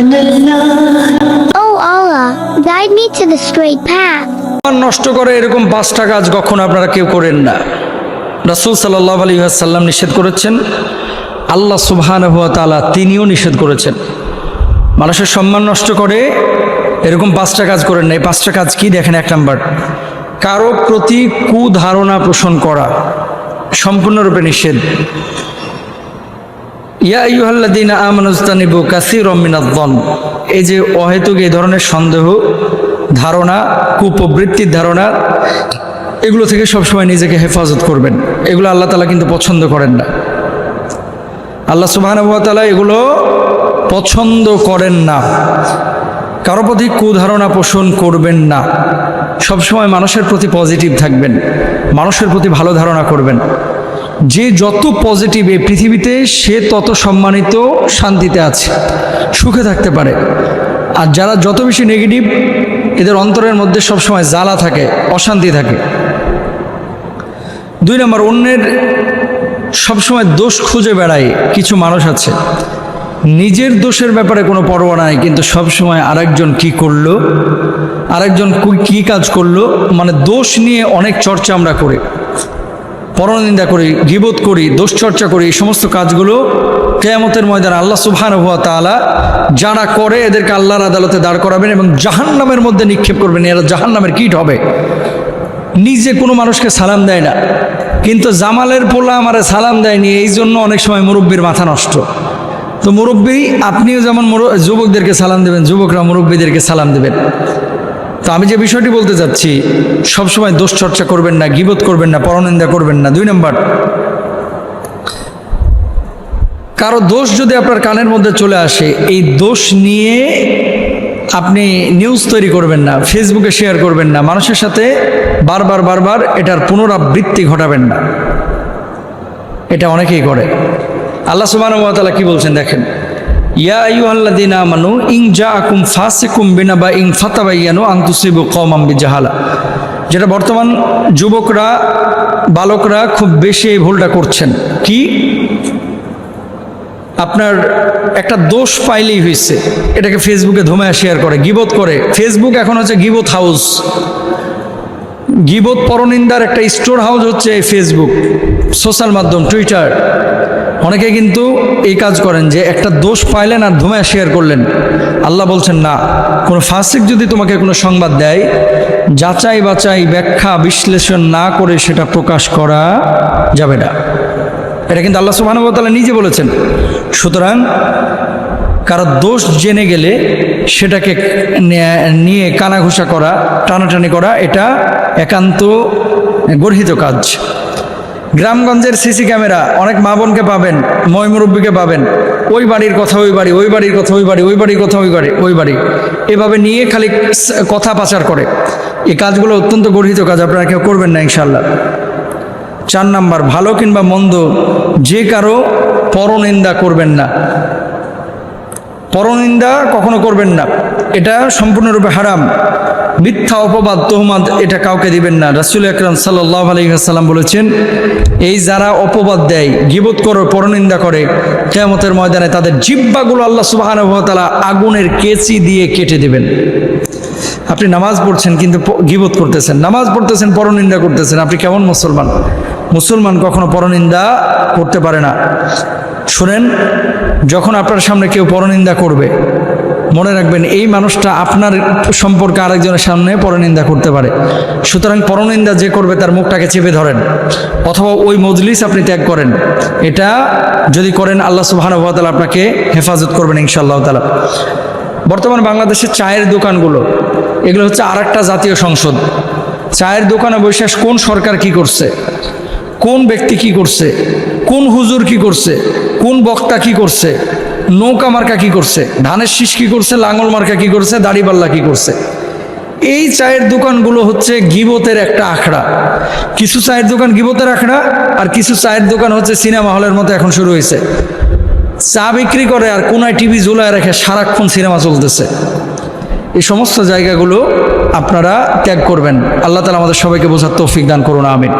Oh. নষ্ট করে এরকম পাঁচটা কাজ কখনো আপনারা কেউ করেন না। রাসুল সাল্লাহ আলী সাল্লাম নিষেধ করেছেন। আল্লাহ সুবহান তালা তিনিও নিষেধ করেছেন। মানুষের সম্মান নষ্ট করে এরকম পাঁচটা কাজ করেন না। এই পাঁচটা কাজ কি দেখেন? এক নাম্বার, কারও প্রতি কুধারণা পোষণ করা সম্পূর্ণরূপে নিষেধ। ইয়া ইউহাল্লাদিন আমানুস্তানিবু কাসির মিনাদ্দন এই যে অহেতুক এই ধরনের সন্দেহ, ধারণা, কুপ্রবৃত্তির ধারণা, এগুলো থেকে সবসময় নিজেকে হেফাজত করবেন। এগুলো আল্লাহ তালা কিন্তু পছন্দ করেন না। আল্লাহ সুবাহানুভাতালা এগুলো পছন্দ করেন না। কারও প্রতি কুধারণা পোষণ করবেন না। সবসময় মানুষের প্রতি পজিটিভ থাকবেন। মানুষের প্রতি ভালো ধারণা করবেন। যে যত পজিটিভ এই পৃথিবীতে, সে তত সম্মানিত শান্তিতে আছে, সুখে থাকতে পারে। আর যারা যত বেশি নেগেটিভ এদের অন্তরের মধ্যে সবসময় জ্বালা থাকে, অশান্তি থাকে। দুই নম্বর, অন্যের সবসময় দোষ খুঁজে বেড়ায় কিছু মানুষ আছে। নিজের দোষের ব্যাপারে কোনো পরোয়া নাই, কিন্তু সবসময় আরেকজন কি করল, আরেকজন কু- কি কাজ করল মানে দোষ নিয়ে অনেক চর্চা আমরা করি। পরনিন্দা করি গিবোধ করি দোষ চর্চা করি, এই সমস্ত কাজগুলো কেয়ামতের ময়দানে আল্লাহ সুবহান হুয়া তাআলা যারা করে এদেরকে আল্লাহর আদালতে দাঁড় করাবেন এবং জাহান্নামের মধ্যে নিক্ষেপ করবেন, এরা জাহান্নামের কীট হবে। নিজে কোনো মানুষকে সালাম দেয় না। কিন্তু জামালের পোলা আমারে সালাম দেয়নি, এই জন্য অনেক সময় মুরব্বীর মাথা নষ্ট। তো মুরব্বী, আপনিও যেমন যুবকদেরকে সালাম দেবেন, যুবকরা মুরব্বীদেরকে সালাম দেবেন। তো আমি যে বিষয়টি বলতে চাচ্ছি সবসময় দোষ চর্চা করবেন না গিবোধ করবেন না, পরনিন্দা করবেন না। দুই নম্বর, কারও দোষ যদি আপনার কানের মধ্যে চলে আসে, এই দোষ নিয়ে আপনি নিউজ তৈরি করবেন না ফেসবুকে শেয়ার করবেন না, মানুষের সাথে বারবার বারবার এটার পুনরাবৃত্তি ঘটাবেন না। এটা অনেকেই করে। আল্লাহ সুবাহ কি বলছেন দেখেন। ইয়া আইয়ুহাল্লাযীনা আমানু ইন জাআকুম ফাসিকুম বিনাবা ইন ফাতাবায়ানু আন তুসিবু কওমান বিজাহালা। যেটা বর্তমান যুবকরা, বালকরা খুব বেশি এই ভুলটা করছেন। কি? আপনার একটা দোষ পাইলেই হয়েছে এটাকে ফেসবুকে ধুমায় শেয়ার করে, গিবত করে। ফেসবুক এখন হচ্ছে গিবত হাউস। গিবত পরনিন্দার একটা স্টোর হাউস হচ্ছে ফেসবুক, সোশ্যাল মাধ্যম, টুইটার। অনেকে কিন্তু এই কাজ করেন যে একটা দোষ পাইলেন আর ধুমায় শেয়ার করলেন। আল্লাহ বলছেন, না, কোনো ফাসিক যদি তোমাকে কোনো সংবাদ দেয়, যাচাই বাচাই ব্যাখ্যা, বিশ্লেষণ না করে সেটা প্রকাশ করা যাবে না। এটা কিন্তু আল্লাহ সুবাহানুবতালা নিজে বলেছেন। সুতরাং কারও দোষ জেনে গেলে সেটাকে নিয়ে কানাঘুষা করা, টানাটানি করা, এটা একান্ত গর্হিত কাজ। গ্রামগঞ্জের সিসি ক্যামেরা, অনেক মা বোনকে পাবেন ময়মুরব্বীকে পাবেন। ওই বাড়ির কথা ওই বাড়ি, ওই বাড়ির কথা ওই বাড়ি, ওই বাড়ির কথা ওই বাড়ি ওই বাড়ি। এভাবে নিয়ে খালি কথা পাচার করে। এই কাজগুলো অত্যন্ত গর্হিত কাজ, আপনারা কেউ করবেন না ইনশাল্লাহ চার নাম্বার, ভালো কিংবা মন্দ, যে কারও পরনিন্দা করবেন না। পরনিন্দা কখনো করবেন না। এটা সম্পূর্ণরূপে হারাম। মিথ্যা অপবাদ তোহমাদ এটা কাউকে দিবেন না। রাসুল আকরাম সাল্লাহ আলহিহাসাল্লাম বলেছেন, এই যারা অপবাদ দেয়, গিবত করে, পরনিন্দা করে, কেয়ামতের ময়দানে তাদের জিব্বাগুলো আল্লাহ সুবাহানুভতালা আগুনের কেচি দিয়ে কেটে দেবেন। আপনি নামাজ পড়ছেন কিন্তু গীবত করতেছেন, নামাজ পড়তেছেন, পরনিন্দা করতেছেন। আপনি কেমন মুসলমান? মুসলমান কখনো পরনিন্দা করতে পারে না। শুনেন, যখন আপনার সামনে কেউ পরনিন্দা করবে, মনে রাখবেন এই মানুষটা আপনার সম্পর্কে আরেকজনের সামনে পরনিন্দা করতে পারে। সুতরাং পরনিন্দা যে করবে তার মুখটাকে চেপে ধরেন, অথবা ওই মজলিস আপনি ত্যাগ করেন। এটা যদি করেন, আল্লাহ সুবাহানুভাতাল আপনাকে হেফাজত করবেন ইনশাআল্লাহ তালা বর্তমান বাংলাদেশের চায়ের দোকানগুলো, এগুলো হচ্ছে আর জাতীয় সংসদ। চায়ের দোকানে বসে কোন সরকার কি করছে, কোন ব্যক্তি কি করছে, কোন হুজুর কি করছে কোন বক্তা কি করছে? নৌকা মার্কা কি করছে? ধানের শীষ কি করছে? লাঙল মার্কা কি করছে? দাড়িপাল্লা কি করছে? এই চায়ের দোকানগুলো হচ্ছে গিবতের একটা আখড়া। কিছু চায়ের দোকান গিবতের আখড়া আর কিছু চায়ের দোকান হচ্ছে সিনেমা হলের মতো এখন শুরু হয়েছে। চা বিক্রি করে আর কোনায় টিভি ঝুলায় রেখে সারাক্ষণ সিনেমা চলতেছে। এই সমস্ত জায়গাগুলো আপনারা ত্যাগ করবেন। আল্লাহ তালা আমাদের সবাইকে বোঝার তৌফিক দান করুন, আমিন।